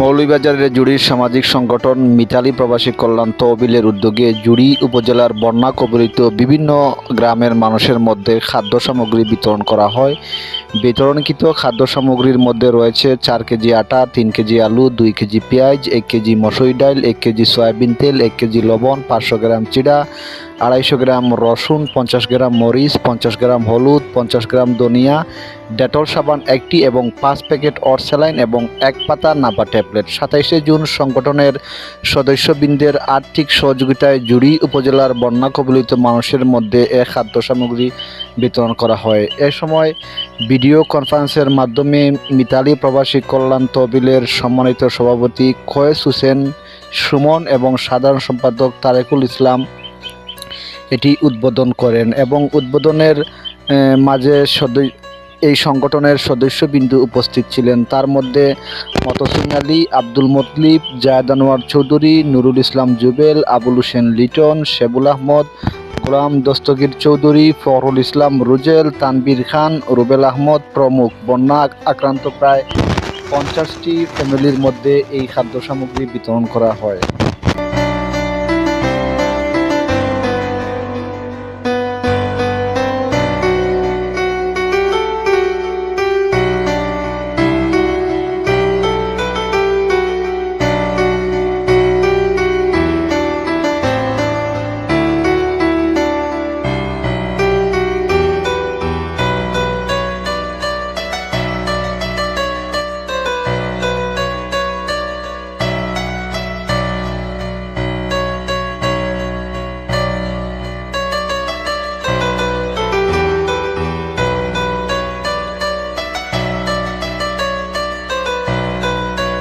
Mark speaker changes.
Speaker 1: মৌলভীবাজারের জুড়ির সামাজিক সংগঠন মিতালি প্রবাসী কল্যাণ তহবিলের উদ্যোগে জুড়ি উপজেলার বন্যা কবলিত বিভিন্ন গ্রামের মানুষের মধ্যে খাদ্য সামগ্রী বিতরণ করা হয়। বিতরণকৃত খাদ্য সামগ্রীর মধ্যে রয়েছে চার কেজি আটা, তিন কেজি আলু, দুই কেজি পেঁয়াজ, এক কেজি মসুরি ডাল, এক কেজি সয়াবিন তেল, এক কেজি লবণ, পাঁচশো গ্রাম চিড়া আড়াইশো গ্রাম রসুন, পঞ্চাশ গ্রাম মরিচ, পঞ্চাশ গ্রাম হলুদ, পঞ্চাশ গ্রাম ধনিয়া, ডেটল সাবান একটি এবং পাঁচ প্যাকেট অরস্যালাইন এবং এক পাতা নাপা ট্যাবলেট। সাতাইশে জুন সংগঠনের সদস্যবৃন্দের আর্থিক সহযোগিতায় জুড়ি উপজেলার বন্যা কবলিত মানুষের মধ্যে এ খাদ্য সামগ্রী বিতরণ করা হয়। এ সময় ভিডিও কনফারেন্সের মাধ্যমে মিতালি প্রবাসী কল্যাণ তহবিলের সম্মানিত সভাপতি খয়েস হোসেন সুমন এবং সাধারণ সম্পাদক তারেকুল ইসলাম এটি উদ্বোধন করেন এবং উদ্বোধনের মাঝে সদস্য, এই সংগঠনের সদস্যবিন্দু উপস্থিত ছিলেন। তার মধ্যে মতসিং আলী, আব্দুল মতলিব, জায়দ আনোয়ার চৌধুরী, নুরুল ইসলাম জুবেল, আবুল হোসেন লিটন, শেবুল আহমদ, গোলাম দস্তগীর চৌধুরী, ফখরুল ইসলাম রুজেল তানবীর খান, রুবেল আহমদ প্রমুখ। বন্যা আক্রান্ত প্রায় পঞ্চাশটি ফ্যামিলির মধ্যে এই খাদ্য সামগ্রী বিতরণ করা হয়।